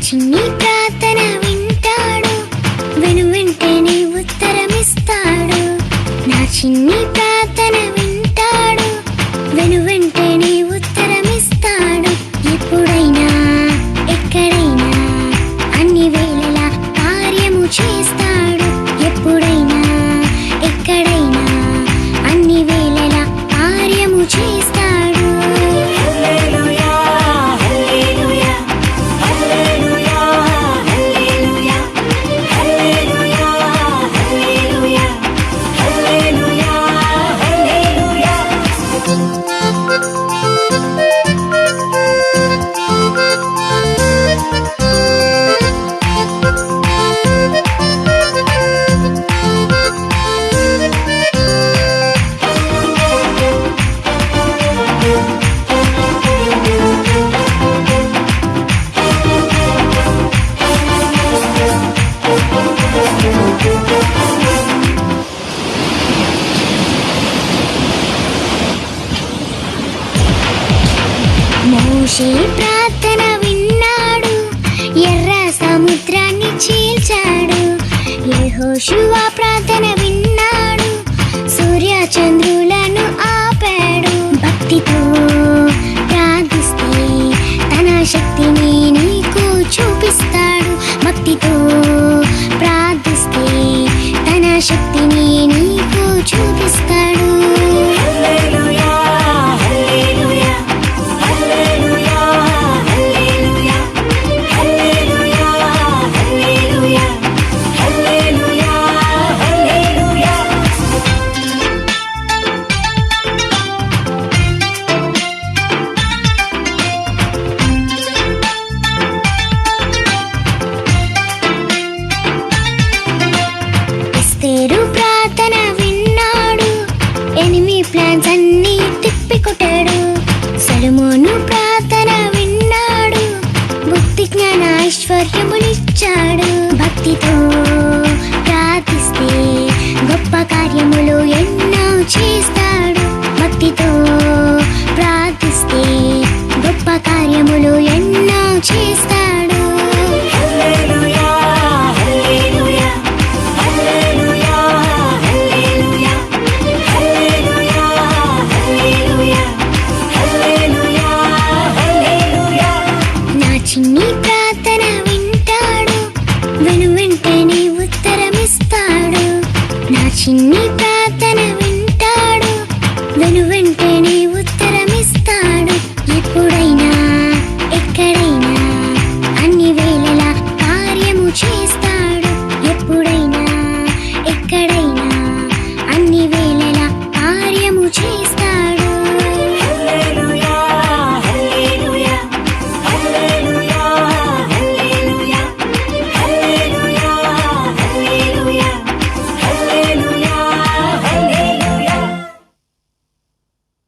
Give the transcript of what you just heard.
చిన్ని ప్రార్థన వింటాడు. వెను వెంటనే ఉత్తరమిస్తాడు. నా చిన్ని ప్రార్థన వింటాడు. వెను వెంట మోషే ప్రార్థన విన్నాడు. ఎర్ర సముద్రాన్ని చీల్చాడు. యెహోషువ ఐశ్వర్యములిచ్చాడు భక్తితో ప్రార్థిస్తే గొప్ప కార్యములు ఎన్నో చేస్తాడు భక్తితో ప్రార్థిస్తే గొప్ప కార్యములు ఎన్నో చేస్తాడు. chinita.